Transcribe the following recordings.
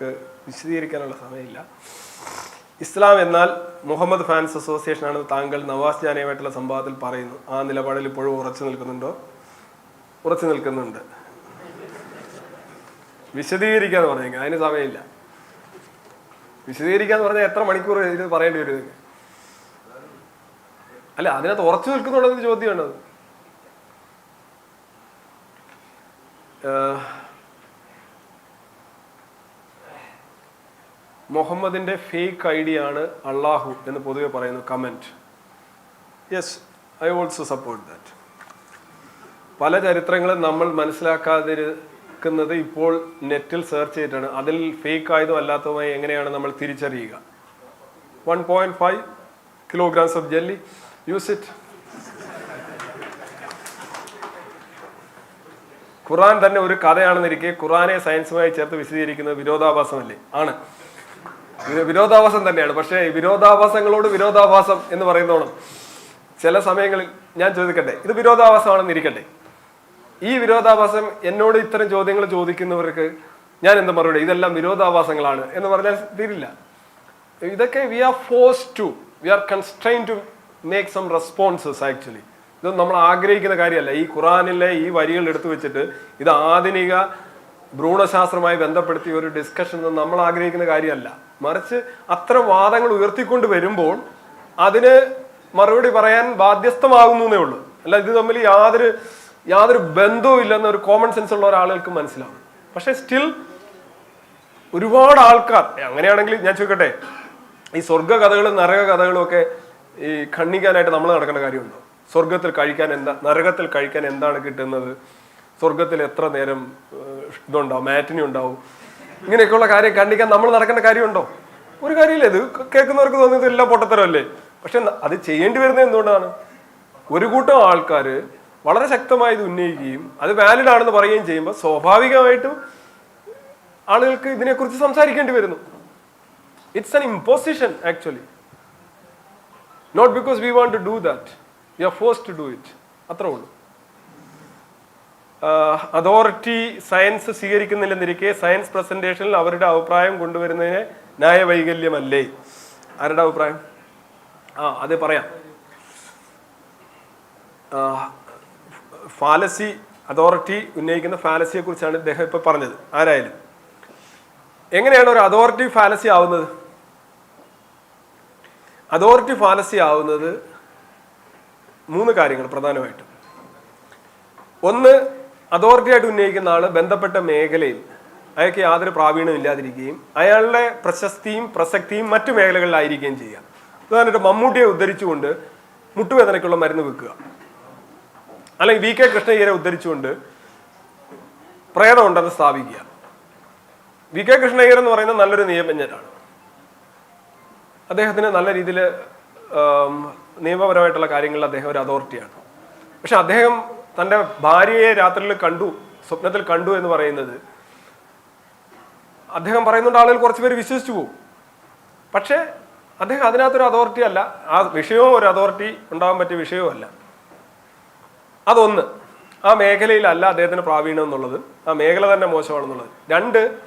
നമുക്ക് വിശദീകരിക്കാനുള്ള സമയമില്ല. ഇസ്ലാം എന്നാൽ മുഹമ്മദ് ഫാൻസ് അസോസിയേഷൻ ആണ് താങ്കൾ നവാസ് ജാനയുമായിട്ടുള്ള സംവാദത്തിൽ പറയുന്നു. ആ നിലപാടിൽ ഇപ്പോഴും ഉറച്ചു നിൽക്കുന്നുണ്ടോ? ഉറച്ചു നിൽക്കുന്നുണ്ട്. വിശദീകരിക്കാന്ന് പറഞ്ഞെങ്കിൽ അതിന് സമയമില്ല. വിശദീകരിക്കാന്ന് പറഞ്ഞാൽ എത്ര മണിക്കൂർ ഇത് പറയേണ്ടി വരും അല്ല അതിനകത്ത് ഉറച്ചു നിൽക്കുന്നുള്ളത് ചോദ്യമാണ് അത് ഫേക്ക് ഫേക്ക് ഐഡിയ ആണ് അള്ളാഹു എന്ന് പൊതുവെ പറയുന്നു comment yes I also support that പല ചരിത്രങ്ങളും നമ്മൾ മനസ്സിലാക്കാതിരിക്കുന്നത് ഇപ്പോൾ നെറ്റിൽ സെർച്ച് ചെയ്തിട്ടാണ്. അതിൽ ഫേക്ക് ആയതും അല്ലാത്തതുമായി എങ്ങനെയാണ് നമ്മൾ തിരിച്ചറിയുക? One point five kilograms of jelly use it Quran തന്നെ ഒരു കഥയാണെന്നിരിക്കെ ഖുറാനെ സയൻസുമായി ചേർത്ത് വിശദീകരിക്കുന്നത് വിരോധാഭാസമല്ലേ? ആണ്. വിരോധാഭാസം തന്നെയാണ്. പക്ഷേ വിരോധാഭാസങ്ങളോട് വിരോധാഭാസം എന്ന് പറയുന്നോണം ചില സമയങ്ങളിൽ ഞാൻ ചോദിക്കട്ടെ ഇത് വിരോധാഭാസമാണെന്ന് ഇരിക്കട്ടെ. ഈ വിരോധാഭാസം എന്നോട് ഇത്തരം ചോദ്യങ്ങൾ ചോദിക്കുന്നവർക്ക് ഞാൻ എന്താ മറുപടി ഇതെല്ലാം വിരോധാഭാസങ്ങളാണ് എന്ന് പറഞ്ഞാൽ തീരില്ല. ഇതൊക്കെ we are force to we are constrain to make some responses actually ഇതൊന്നും നമ്മൾ ആഗ്രഹിക്കുന്ന കാര്യമല്ല. ഈ ഖുറാനിലെ ഈ വരികൾ എടുത്തു വെച്ചിട്ട് ഇത് ആധുനിക ഭ്രൂണശാസ്ത്രമായി ബന്ധപ്പെടുത്തിയ ഒരു ഡിസ്കഷൻ നമ്മൾ ആഗ്രഹിക്കുന്ന കാര്യമല്ല. മറിച്ച് അത്ര വാദങ്ങൾ ഉയർത്തിക്കൊണ്ട് വരുമ്പോൾ അതിന് മറുപടി പറയാൻ ബാധ്യസ്ഥമാകുന്നു എന്നേ ഉള്ളൂ. അല്ല ഇത് തമ്മിൽ യാതൊരു യാതൊരു ബന്ധവും ഇല്ലെന്ന് ഒരു കോമൺ സെൻസ് ഉള്ള ഒരാളുകൾക്ക് മനസ്സിലാവും. പക്ഷെ സ്റ്റിൽ ഒരുപാട് ആൾക്കാർ അങ്ങനെയാണെങ്കിൽ ഞാൻ ചോദിക്കട്ടെ ഈ സ്വർഗ കഥകളും നരക കഥകളും ഒക്കെ ഈ ഖണ്ണിക്കാനായിട്ട് നമ്മൾ നടക്കേണ്ട കാര്യമുണ്ടോ? സ്വർഗത്തിൽ കഴിക്കാൻ എന്താ നരകത്തിൽ കഴിക്കാൻ എന്താണ് കിട്ടുന്നത്? സ്വർഗത്തിൽ എത്ര നേരം ഇതുണ്ടാവും മാറ്റിനി ഉണ്ടാവും ഇങ്ങനെയൊക്കെയുള്ള കാര്യം കണ്ടിക്കാൻ നമ്മൾ നടക്കേണ്ട കാര്യമുണ്ടോ? ഒരു കാര്യമില്ല. ഇത് കേൾക്കുന്നവർക്ക് തോന്നിയത് എല്ലാം പൊട്ടത്തരമല്ലേ? പക്ഷെ അത് ചെയ്യേണ്ടി വരുന്നത് എന്തുകൊണ്ടാണ്? ഒരു കൂട്ടം ആൾക്കാർ വളരെ ശക്തമായി ഇത് ഉന്നയിക്കുകയും അത് വാലിഡ് ആണെന്ന് പറയുകയും ചെയ്യുമ്പോൾ സ്വാഭാവികമായിട്ടും ആളുകൾക്ക് ഇതിനെക്കുറിച്ച് സംസാരിക്കേണ്ടി വരുന്നു. It's an imposition actually not because we want to do that we are force to do it അത്രേ ഉള്ളൂ. അതോറിറ്റി സയൻസ് സ്വീകരിക്കുന്നില്ലെന്നിരിക്കെ സയൻസ് പ്രസന്റേഷനിൽ അവരുടെ അഭിപ്രായം കൊണ്ടുവരുന്നതിന് ന്യായവൈകല്യമല്ലേ? ആരുടെ അഭിപ്രായം? ആ അത് പറയാം. ഫാലസി അതോറിറ്റി ഉന്നയിക്കുന്ന ഫാലസിയെ കുറിച്ചാണ് ഇദ്ദേഹം ഇപ്പൊ പറഞ്ഞത്. ആരായാലും. എങ്ങനെയാണ് ഒരു അതോറിറ്റി ഫാലസി ആവുന്നത്? അതോറിറ്റി ഫാലസി ആവുന്നത് മൂന്ന് കാര്യങ്ങൾ പ്രധാനമായിട്ടും. ഒന്ന് അതോറിറ്റി ആയിട്ട് ഉന്നയിക്കുന്ന ആൾ ബന്ധപ്പെട്ട മേഖലയിൽ അയാൾക്ക് യാതൊരു പ്രാവീണ്യം ഇല്ലാതിരിക്കുകയും അയാളുടെ പ്രശസ്തിയും പ്രസക്തിയും മറ്റു മേഖലകളിലായിരിക്കുകയും ചെയ്യുക. ഉദാഹരണമായിട്ട് മമ്മൂട്ടിയെ ഉദ്ധരിച്ചുകൊണ്ട് മുട്ടുവേദനയ്ക്കുള്ള മരുന്ന് വെക്കുക അല്ലെങ്കിൽ വി കെ കൃഷ്ണയ്യരെ ഉദ്ധരിച്ചുകൊണ്ട് പ്രേതമുണ്ടെന്ന് സ്ഥാപിക്കുക. വി കെ കൃഷ്ണയ്യർ എന്ന് പറയുന്ന നല്ലൊരു നിയമജ്ഞനാണ്. അദ്ദേഹത്തിന് നല്ല രീതിയിൽ നിയമപരമായിട്ടുള്ള കാര്യങ്ങളിൽ അദ്ദേഹം ഒരു അതോറിറ്റിയാണ്. പക്ഷെ അദ്ദേഹം തന്റെ ഭാര്യയെ രാത്രിയിൽ കണ്ടു സ്വപ്നത്തിൽ കണ്ടു എന്ന് പറയുന്നത്. അദ്ദേഹം പറയുന്നുണ്ട് ആളുകൾ കുറച്ച് പേര് വിശ്വസിച്ചു പോകും. പക്ഷേ അദ്ദേഹം അതിനകത്തൊരു അതോറിറ്റി അല്ല ആ വിഷയവും ഒരു അതോറിറ്റി ഉണ്ടാകാൻ പറ്റിയ വിഷയവും അല്ല അതൊന്ന് ആ മേഖലയിലല്ല അദ്ദേഹത്തിന് പ്രാവീണ്യം എന്നുള്ളത് ആ മേഖല തന്നെ മോശമാണെന്നുള്ളത്. രണ്ട്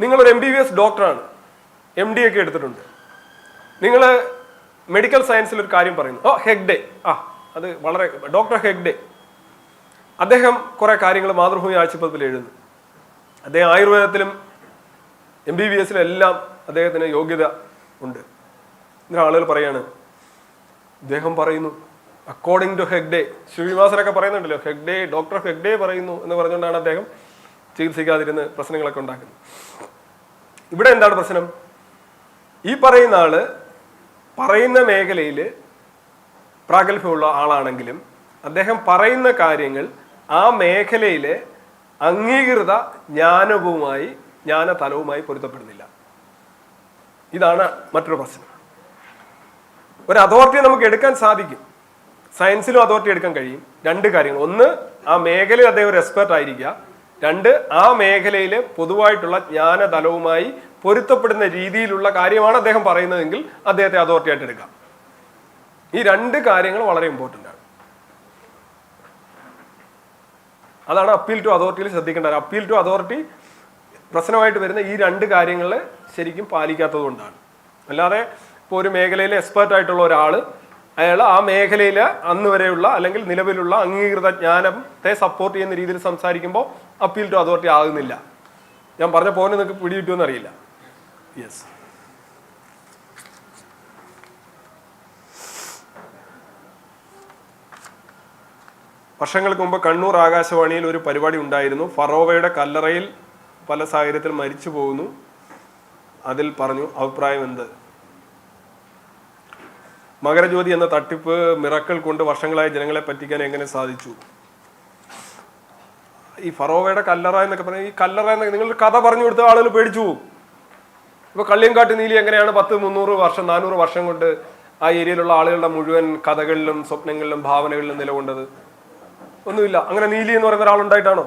നിങ്ങളൊരു എം ബി ബി എസ് ഡോക്ടറാണ് എം ഡി ഒക്കെ എടുത്തിട്ടുണ്ട്. നിങ്ങൾ മെഡിക്കൽ സയൻസിൽ ഒരു കാര്യം പറയുന്നു. ഓ ഹെഗ്ഡേ ആ അത് വളരെ ഡോക്ടർ ഹെഗ്ഡെ അദ്ദേഹം കുറേ കാര്യങ്ങൾ മാതൃഭൂമി ആഴ്ചപ്പതിപ്പിൽ എഴുതുന്നു. അദ്ദേഹം ആയുർവേദത്തിലും എം ബി ബി എസിലും എല്ലാം അദ്ദേഹത്തിന് യോഗ്യത ഉണ്ട്. ഇങ്ങനെ ആളുകൾ പറയാണ് അദ്ദേഹം പറയുന്നു അക്കോർഡിംഗ് ടു ഹെഗ്ഡേ ശ്രീനിവാസനൊക്കെ പറയുന്നുണ്ടല്ലോ ഹെഗ്ഡേ ഡോക്ടർ ഹെഗ്ഡേ പറയുന്നു എന്ന് പറഞ്ഞുകൊണ്ടാണ് അദ്ദേഹം ചികിത്സിക്കാതിരുന്ന് പ്രശ്നങ്ങളൊക്കെ ഉണ്ടാക്കുന്നത്. ഇവിടെ എന്താണ് പ്രശ്നം? ഈ പറയുന്ന ആൾ പറയുന്ന മേഖലയിൽ പ്രാഗൽഭ്യമുള്ള ആളാണെങ്കിലും അദ്ദേഹം പറയുന്ന കാര്യങ്ങൾ ആ മേഖലയിലെ അംഗീകൃത ജ്ഞാനവുമായി ജ്ഞാനതലവുമായി പൊരുത്തപ്പെടുന്നില്ല. ഇതാണ് മറ്റൊരു പ്രശ്നം. ഒരു അതോറിറ്റി നമുക്ക് എടുക്കാൻ സാധിക്കും. സയൻസിലും അതോറിറ്റി എടുക്കാൻ കഴിയും. രണ്ട് കാര്യങ്ങൾ. ഒന്ന് ആ മേഖലയിൽ അദ്ദേഹം ഒരു എക്സ്പെർട്ട് ആയിരിക്കുക. രണ്ട് ആ മേഖലയിലെ പൊതുവായിട്ടുള്ള ജ്ഞാനതലവുമായി പൊരുത്തപ്പെടുന്ന രീതിയിലുള്ള കാര്യമാണ് അദ്ദേഹം പറയുന്നതെങ്കിൽ അദ്ദേഹത്തെ അതോറിറ്റി ആയിട്ട് എടുക്കാം. ഈ രണ്ട് കാര്യങ്ങൾ വളരെ ഇമ്പോർട്ടന്റ് ആണ്. അതാണ് അപ്പീൽ ടു അതോറിറ്റിയിൽ ശ്രദ്ധിക്കേണ്ടത് അപ്പീൽ ടു അതോറിറ്റി പ്രശ്നമായിട്ട് വരുന്ന ഈ രണ്ട് കാര്യങ്ങൾ ശരിക്കും പാലിക്കാത്തത് കൊണ്ടാണ്. അല്ലാതെ ഇപ്പോൾ ഒരു മേഖലയിൽ എക്സ്പേർട്ട് ആയിട്ടുള്ള ഒരാൾ അയാൾ ആ മേഖലയിൽ അന്ന് വരെയുള്ള അല്ലെങ്കിൽ നിലവിലുള്ള അംഗീകൃത ജ്ഞാനത്തെ സപ്പോർട്ട് ചെയ്യുന്ന രീതിയിൽ സംസാരിക്കുമ്പോൾ അപ്പീൽ ടു അതോറിറ്റി ആകുന്നില്ല. ഞാൻ പറഞ്ഞ പോലെ നിങ്ങൾക്ക് പിടികിട്ടുമെന്നറിയില്ല യെസ് വർഷങ്ങൾക്ക് മുമ്പ് കണ്ണൂർ ആകാശവാണിയിൽ ഒരു പരിപാടി ഉണ്ടായിരുന്നു. ഫറോവയുടെ കല്ലറയിൽ പല സാഹചര്യത്തിൽ മരിച്ചു പോകുന്നു. അതിൽ പറഞ്ഞു അഭിപ്രായം എന്ത്? മകരജ്യോതി എന്ന തട്ടിപ്പ് മിറക്കൾ കൊണ്ട് വർഷങ്ങളായി ജനങ്ങളെ പറ്റിക്കാൻ എങ്ങനെ സാധിച്ചു? ഈ ഫറോവയുടെ കല്ലറ എന്നൊക്കെ പറഞ്ഞാൽ ഈ കല്ലറ എന്നൊക്കെ നിങ്ങൾ കഥ പറഞ്ഞു കൊടുത്ത ആളുകൾ പേടിച്ചു പോകും. ഇപ്പൊ കള്ളിയങ്കാട്ട് നീലി എങ്ങനെയാണ് പത്ത് മുന്നൂറ് വർഷം നാനൂറ് വർഷം കൊണ്ട് ആ ഏരിയയിലുള്ള ആളുകളുടെ മുഴുവൻ കഥകളിലും സ്വപ്നങ്ങളിലും ഭാവനകളിലും നിലകൊണ്ടത്? ഒന്നുമില്ല. അങ്ങനെ നീലി എന്ന് പറയുന്ന ഒരാളുണ്ടായിട്ടാണോ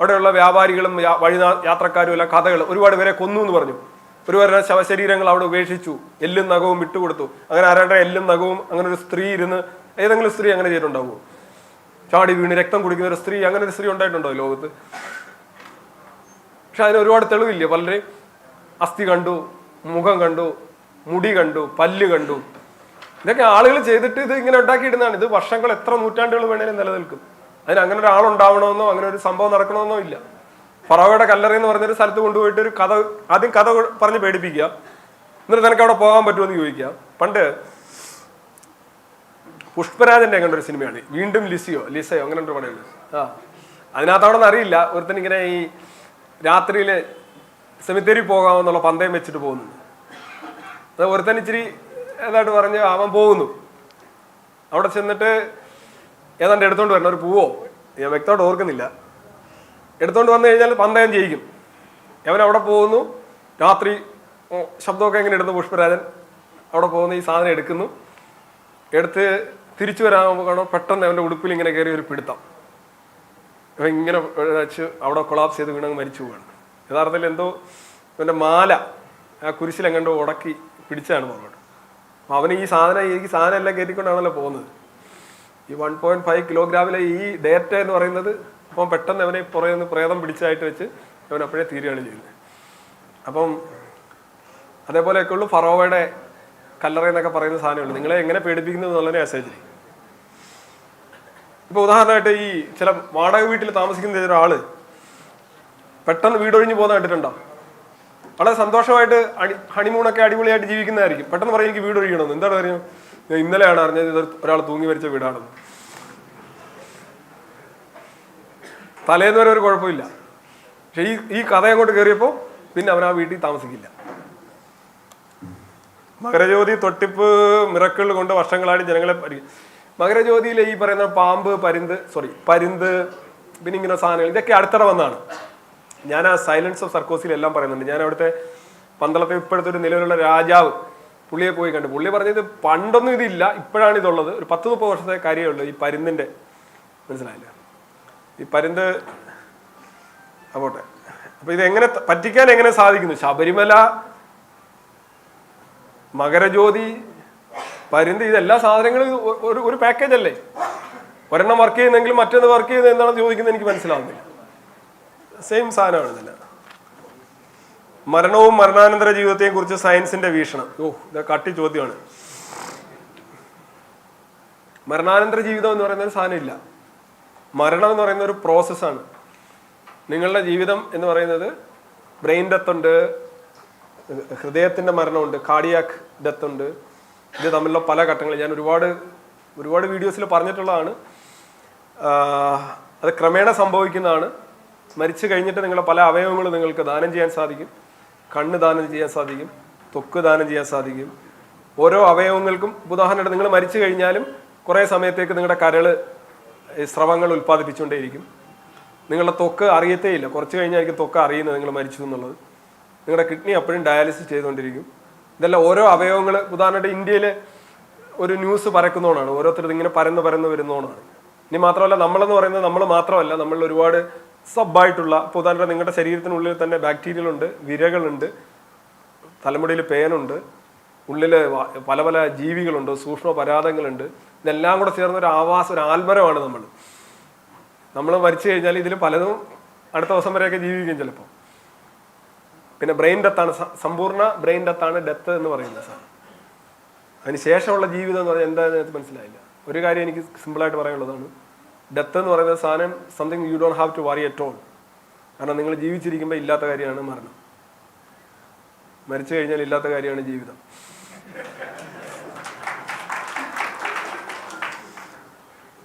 അവിടെയുള്ള വ്യാപാരികളും വഴി യാത്രക്കാരും എല്ലാം കഥകൾ ഒരുപാട് പേരെ കൊന്നു എന്ന് പറഞ്ഞു. ഒരുപാട് ശവശരീരങ്ങൾ അവിടെ ഉപേക്ഷിച്ചു. എല്ലും നഖവും വിട്ടുകൊടുത്തു അങ്ങനെ ആരാണ്ട എല്ലും നഖവും അങ്ങനെ ഒരു സ്ത്രീ ഇരുന്ന് ഏതെങ്കിലും സ്ത്രീ അങ്ങനെ ചെയ്തിട്ടുണ്ടാവുമോ? ചാടി വീണ് രക്തം കുടിക്കുന്ന ഒരു സ്ത്രീ അങ്ങനെ ഒരു സ്ത്രീ ഉണ്ടായിട്ടുണ്ടോ ലോകത്ത്? പക്ഷെ അതിന് ഒരുപാട് തെളിവില്ലേ? പലരെയും അസ്ഥി കണ്ടു മുഖം കണ്ടു മുടി കണ്ടു പല്ല് കണ്ടു. ഇതൊക്കെ ആളുകൾ ചെയ്തിട്ട് ഇത് ഇങ്ങനെ ഉണ്ടാക്കിയിടുന്നതാണ്. ഇത് വർഷങ്ങൾ എത്ര നൂറ്റാണ്ടുകൾ വേണേലും നിലനിൽക്കും. അതിന് അങ്ങനെ ഒരാളുണ്ടാവണമെന്നോ അങ്ങനെ ഒരു സംഭവം നടക്കണമെന്നോ ഇല്ല. ഫറോവയുടെ കല്ലറി എന്ന് പറഞ്ഞൊരു സ്ഥലത്ത് കൊണ്ടുപോയിട്ട് ഒരു കഥ ആദ്യം കഥ പറഞ്ഞ് പേടിപ്പിക്കുക. എന്നിട്ട് നിനക്ക് അവിടെ പോകാൻ പറ്റുമെന്ന് ചോദിക്കുക. പണ്ട് പുഷ്പരാജന്റെ അങ്ങനെ ഒരു സിനിമയാണ്. വീണ്ടും ലിസിയോ ലിസയോ അങ്ങനെ ഒരു പടമുണ്ട് ആ. അതിനകത്താണെന്ന് അറിയില്ല. ഒരുത്തൻ ഇങ്ങനെ ഈ രാത്രിയിൽ സെമിത്തേരി പോകാമെന്നുള്ള പന്തയം വെച്ചിട്ട് പോകുന്നുണ്ട് അത് ഒരുത്തൻ ഇച്ചിരി ഏതായിട്ട് പറഞ്ഞ് അവൻ പോകുന്നു. അവിടെ ചെന്നിട്ട് ഏതാണ്ട് എടുത്തോണ്ട് വരണം ഒരു പൂവോ? ഞാൻ വ്യക്തമായിട്ട് ഓർക്കുന്നില്ല. എടുത്തോണ്ട് വന്നു കഴിഞ്ഞാൽ പന്തയം ചെയ്യിക്കും. അവൻ അവിടെ പോകുന്നു. രാത്രി ശബ്ദമൊക്കെ എങ്ങനെ എടുത്തു പുഷ്പരാജൻ. അവിടെ പോകുന്നു ഈ സാധനം എടുക്കുന്നു. എടുത്ത് തിരിച്ചു വരാൻ പെട്ടെന്ന് അവന്റെ ഉടുപ്പിൽ ഇങ്ങനെ കയറി ഒരു പിടുത്തം. അവൻ ഇങ്ങനെ വെച്ച് അവിടെ കൊളാപ്സ് ചെയ്ത് വീണങ്ങ് മരിച്ചു പോവാണ്. യഥാർത്ഥത്തിൽ എന്തോ അവന്റെ മാല ആ കുരിശിലെങ്ങണ്ടോ ഉടക്കി പിടിച്ചാണ് പുറകോട്ട് അവന് ഈ സാധനം ഈ സാധനം എല്ലാം കയറ്റിക്കൊണ്ടാണല്ലോ പോകുന്നത്. ഈ വൺ പോയിന്റ് ഫൈവ് കിലോഗ്രാമിലെ ഈ ഡേറ്റ എന്ന് പറയുന്നത് അപ്പം പെട്ടെന്ന് അവനെ പുറകെ നിന്ന് പ്രേതം പിടിച്ചായിട്ട് വെച്ച് അവൻ അപ്പോഴേ തീരുകയാണ് ചെയ്യുന്നത്. അപ്പം അതേപോലെയൊക്കെ ഉള്ളു ഫറോവയുടെ കല്ലറ എന്നൊക്കെ പറയുന്ന സാധനമുള്ളൂ നിങ്ങളെ എങ്ങനെ പേടിപ്പിക്കുന്നത് എന്നുള്ളതിനെ മെസ്സേജ് ഇപ്പൊ ഉദാഹരണമായിട്ട് ഈ ചില വാടക വീട്ടിൽ താമസിക്കുന്ന ഒരാൾ പെട്ടെന്ന് വീടൊഴിഞ്ഞു പോകുന്ന കണ്ടിട്ടുണ്ടോ? വളരെ സന്തോഷമായിട്ട് അടി ഹണിമൂണൊക്കെ അടിപൊളിയായിട്ട് ജീവിക്കുന്നതായിരിക്കും. പെട്ടെന്ന് പറയും എനിക്ക് വീട് ഒഴിയണമെന്ന് എന്താണ് കാര്യം? ഞാൻ ഇന്നലെയാണ് അറിഞ്ഞത് ഒരാൾ തൂങ്ങി മരിച്ച വീടാണെന്ന്. തലേന്ന് വരെ ഒരു കുഴപ്പമില്ല. പക്ഷെ ഈ ഈ കഥ അങ്ങോട്ട് കയറിയപ്പോൾ പിന്നെ അവൻ ആ വീട്ടിൽ താമസിക്കില്ല. മകരജ്യോതി തൊട്ടിപ്പ് മിറക്കൾ കൊണ്ട് വർഷങ്ങളായി ജനങ്ങളെ മകരജ്യോതിയിലെ ഈ പറയുന്ന പാമ്പ് പരിന്ത് സോറി പരിന്ത് പിന്നെ ഇങ്ങനെ സാധനങ്ങൾ ഇതൊക്കെ അടുത്തിടെ വന്നാണ് ഞാൻ ആ സൈലൻസ് ഓഫ് സർക്കോസിലെല്ലാം പറയുന്നുണ്ട്. ഞാൻ അവിടുത്തെ പന്തളത്തെ ഇപ്പോഴത്തെ ഒരു നിലവിലുള്ള രാജാവ് പുള്ളിയെ പോയി കണ്ടു. പുള്ളി പറഞ്ഞത് പണ്ടൊന്നും ഇതില്ല ഇപ്പോഴാണ് ഇതുള്ളത്. ഒരു പത്ത് മുപ്പത് വർഷത്തെ കാര്യമേ ഉള്ളൂ. ഈ പരുന്തിന്റെ മനസ്സിലായില്ല. ഈ പരുന്ത് അപ്പോട്ടെ അപ്പൊ ഇത് എങ്ങനെ പറ്റിക്കാൻ എങ്ങനെ സാധിക്കുന്നു? ശബരിമല മകരജ്യോതി പരുന്ത് ഇതെല്ലാ സാധനങ്ങളും ഒരു ഒരു പാക്കേജ് അല്ലേ? ഒരെണ്ണം വർക്ക് ചെയ്യുന്നെങ്കിലും മറ്റൊന്ന് വർക്ക് ചെയ്യുന്നത് എന്താണെന്ന് ചോദിക്കുന്നത് എനിക്ക് മനസ്സിലാവുന്നില്ല. സെയിം സാധനമാണ് ഇതെല്ലാം മരണവും മരണാനന്തര ജീവിതത്തെയും കുറിച്ച് സയൻസിന്റെ വീക്ഷണം. ഓ ഇത് കട്ടി ചോദ്യമാണ്. മരണാനന്തര ജീവിതം എന്ന് പറയുന്ന ഒരു സാധനമില്ല മരണം എന്ന് പറയുന്ന ഒരു പ്രോസസ്സാണ് നിങ്ങളുടെ ജീവിതം എന്ന് പറയുന്നത് ബ്രെയിൻ ഡെത്ത് ഉണ്ട് ഹൃദയത്തിന്റെ മരണമുണ്ട് കാർഡിയാക് ഡെത്ത് ഉണ്ട്. ഇത് തമ്മിലുള്ള പല ഘട്ടങ്ങൾ. ഞാൻ ഒരുപാട് ഒരുപാട് വീഡിയോസിൽ പറഞ്ഞിട്ടുള്ളതാണ്. അത് ക്രമേണ സംഭവിക്കുന്നതാണ്. മരിച്ചു കഴിഞ്ഞിട്ട് നിങ്ങളുടെ പല അവയവങ്ങളും നിങ്ങൾക്ക് ദാനം ചെയ്യാൻ സാധിക്കും. കണ്ണ് ദാനം ചെയ്യാൻ സാധിക്കും. തൊക്ക് ദാനം ചെയ്യാൻ സാധിക്കും. ഓരോ അവയവങ്ങൾക്കും ഉദാഹരണമായിട്ട് നിങ്ങൾ മരിച്ചു കഴിഞ്ഞാലും കുറേ സമയത്തേക്ക് നിങ്ങളുടെ കരൾ സ്രവങ്ങൾ ഉൽപ്പാദിപ്പിച്ചുകൊണ്ടേയിരിക്കും. നിങ്ങളുടെ തൊക്ക് അറിയത്തേ ഇല്ല. കുറച്ച് കഴിഞ്ഞായിരിക്കും തൊക്ക് അറിയുന്നത് നിങ്ങൾ മരിച്ചു എന്നുള്ളത്. നിങ്ങളുടെ കിഡ്നി അപ്പോഴും ഡയാലിസിസ് ചെയ്തുകൊണ്ടിരിക്കും. ഇതെല്ലാം ഓരോ അവയവങ്ങൾ ഉദാഹരണമായിട്ട് ഇന്ത്യയിൽ ഒരു ന്യൂസ് പരക്കുന്നോണാണ്. ഓരോരുത്തരും ഇങ്ങനെ പരന്ന് പരന്ന് വരുന്നോണാണ്. ഇനി മാത്രമല്ല നമ്മളെന്ന് പറയുന്നത് നമ്മൾ മാത്രമല്ല. നമ്മൾ ഒരുപാട് സബായിട്ടുള്ള ഇപ്പോൾ ഉദാഹരണം നിങ്ങളുടെ ശരീരത്തിനുള്ളിൽ തന്നെ ബാക്ടീരിയകളുണ്ട് വിരകളുണ്ട് തലമുടിയിൽ പേനുണ്ട് ഉള്ളിൽ പല പല ജീവികളുണ്ട് സൂക്ഷ്മ പരാതങ്ങളുണ്ട് ഇതെല്ലാം കൂടെ ചേർന്ന ഒരു ആവാസ ഒരു ആൽമരമാണ് നമ്മൾ. നമ്മൾ മരിച്ചു കഴിഞ്ഞാൽ ഇതിൽ പലതും അടുത്ത ദിവസം വരെയൊക്കെ ജീവിക്കും ചിലപ്പോൾ. പിന്നെ ബ്രെയിൻ ഡെത്താണ് സമ്പൂർണ ബ്രെയിൻ ഡെത്താണ് ഡെത്ത് എന്ന് പറയുന്നത് സാർ. അതിന് ശേഷമുള്ള ജീവിതം എന്ന് പറഞ്ഞാൽ എന്താണെന്ന് മനസ്സിലായില്ല. ഒരു കാര്യം എനിക്ക് സിമ്പിളായിട്ട് പറയാനുള്ളതാണ്. ഡെത്ത് എന്ന് പറയുന്ന സാധനം something you don't have to worry at all കാരണം നിങ്ങൾ ജീവിച്ചിരിക്കുമ്പോൾ ഇല്ലാത്ത കാര്യമാണ് മരണം. മരിച്ചു കഴിഞ്ഞാൽ ഇല്ലാത്ത കാര്യമാണ് ജീവിതം.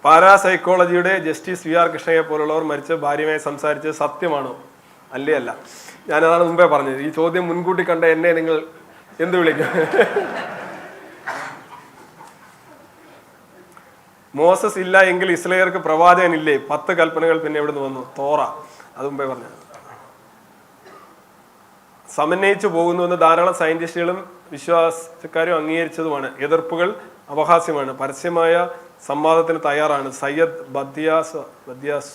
പാരാസൈക്കോളജിയുടെ ജസ്റ്റിസ് വി ആർ കൃഷ്ണയെ പോലുള്ളവർ മരിച്ച ഭാര്യമായി സംസാരിച്ച് സത്യമാണോ? അല്ലേ അല്ല. ഞാനതാണ് മുമ്പേ പറഞ്ഞത്. ഈ ചോദ്യം മുൻകൂട്ടി കണ്ട എന്നെ നിങ്ങൾ എന്ത് വിളിക്കും? മോസസ് ഇല്ല എങ്കിൽ ഇസ്ലേയർക്ക് പ്രവാചകൻ ഇല്ലേ പത്ത് കൽപ്പനകൾ പിന്നെ എവിടുന്ന് വന്നു? തോറ. അത് മുമ്പേ പറഞ്ഞു സമന്വയിച്ചു പോകുന്നുവെന്ന് ധാരാളം സയന്റിസ്റ്റുകളും വിശ്വാസക്കാരും അംഗീകരിച്ചതുമാണ്. എതിർപ്പുകൾ അപഹാസ്യമാണ് പരസ്യമായ സംവാദത്തിന് തയ്യാറാണ്. സയ്യദ് ബദ്യാസ് ബദ്യാസ്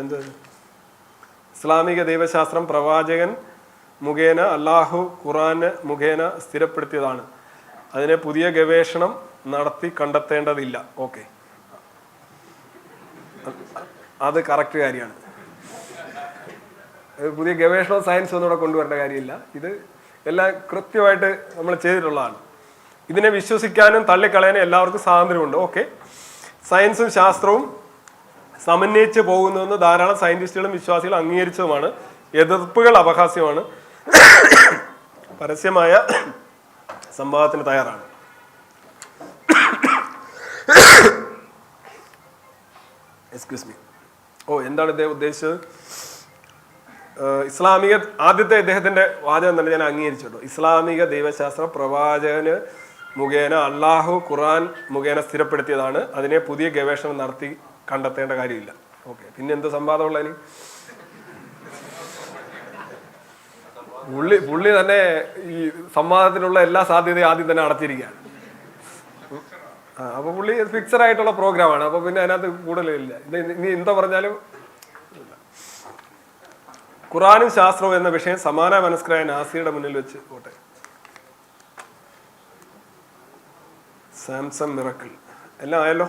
എന്ത് ഇസ്ലാമിക ദൈവശാസ്ത്രം പ്രവാചകൻ മുഖേന അള്ളാഹു ഖുറാന് മുഖേന സ്ഥിരപ്പെടുത്തിയതാണ്. അതിനെ പുതിയ ഗവേഷണം നടത്തി കണ്ടെത്തേണ്ടതില്ല. ഓക്കെ അത് കറക്റ്റ് കാര്യമാണ്. പുതിയ ഗവേഷണ സയൻസ് ഒന്നും കൊണ്ടുവരേണ്ട കാര്യമില്ല. ഇത് എല്ലാം കൃത്യമായിട്ട് നമ്മൾ ചെയ്തിട്ടുള്ളതാണ്. ഇതിനെ വിശ്വസിക്കാനും തള്ളിക്കളയാനും എല്ലാവർക്കും സ്വാതന്ത്ര്യമുണ്ട്. ഓക്കെ സയൻസും ശാസ്ത്രവും സമന്വയിച്ച് പോകുന്നുവെന്ന് ധാരാളം സയന്റിസ്റ്റുകളും വിശ്വാസികളും അംഗീകരിച്ചതുമാണ്. എതിർപ്പുകൾ അപഹാസ്യമാണ്. പരസ്യമായ സംവാദത്തിന് തയ്യാറാണ്. എക്സ്ക്യൂസ് മീ ഓ എന്താണ് ഇദ്ദേഹം ഉദ്ദേശിച്ചത്? ഇസ്ലാമിക ആദ്യത്തെ ഇദ്ദേഹത്തിന്റെ വാചകം തന്നെ ഞാൻ അംഗീകരിച്ചു കേട്ടോ ഇസ്ലാമിക ദൈവശാസ്ത്ര പ്രവാചകന് മുഖേന അള്ളാഹു ഖുറാൻ മുഖേന സ്ഥിരപ്പെടുത്തിയതാണ്. അതിനെ പുതിയ ഗവേഷണം നടത്തി കണ്ടെത്തേണ്ട കാര്യമില്ല. ഓക്കെ പിന്നെ എന്ത് സംവാദമുള്ള ഇനി? പുള്ളി പുള്ളി തന്നെ ഈ സംവാദത്തിനുള്ള എല്ലാ സാധ്യതയും ആദ്യം തന്നെ അടച്ചിരിക്കുകയാണ്. അപ്പൊ പുള്ളി ഫിക്സഡ് ആയിട്ടുള്ള പ്രോഗ്രാമാണ് അപ്പൊ പിന്നെ അതിനകത്ത് കൂടുതലില്ല. ഇനി എന്താ പറഞ്ഞാലും ഖുറാനും ശാസ്ത്രവും എന്ന വിഷയം സമാന മനസ്കരായ നാസിയുടെ മുന്നിൽ വെച്ച് പോട്ടെ. Samsung miracle. എല്ലാം ആയല്ലോ?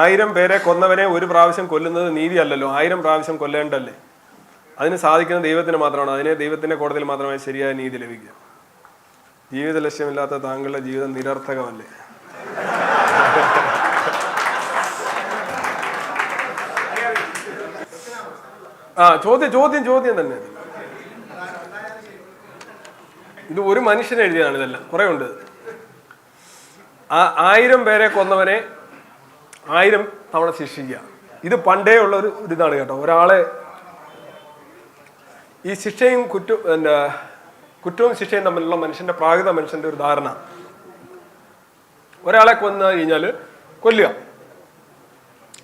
ആയിരം പേരെ കൊന്നവനെ ഒരു പ്രാവശ്യം കൊല്ലുന്നത് നീതിയല്ലല്ലോ. ആയിരം പ്രാവശ്യം കൊല്ലേണ്ടല്ലേ? അതിന് സാധിക്കുന്ന ദൈവത്തിന് മാത്രമാണ്. അതിനെ ദൈവത്തിന്റെ കോടതിയിൽ മാത്രമേ ശരിയായ നീതി ലഭിക്കുക. ജീവിത ലക്ഷ്യമില്ലാത്ത താങ്കളുടെ ജീവിതം നിരർത്ഥകമല്ലേ? ആ ചോദ്യം ചോദ്യം ചോദ്യം തന്നെ. ഇത് ഒരു മനുഷ്യൻ എഴുതിയതാണ് ഇതെല്ലാം. കുറെ ഉണ്ട്. ആ ആയിരം പേരെ കൊന്നവനെ ആയിരം തവണ ശിക്ഷിക്കുക. ഇത് പണ്ടേ ഉള്ള ഒരു ഇതാണ് കേട്ടോ. ഒരാളെ ഈ ശിക്ഷയും കുറ്റം എന്താ കുറ്റവും ശിക്ഷയും തമ്മിലുള്ള മനുഷ്യന്റെ പ്രാകൃത മനുഷ്യന്റെ ഒരു ധാരണ. ഒരാളെ കൊന്നു കഴിഞ്ഞാൽ കൊല്ലുക.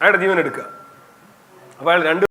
അയാളുടെ ജീവൻ എടുക്കുക അപ്പോൾ അയാൾ രണ്ട്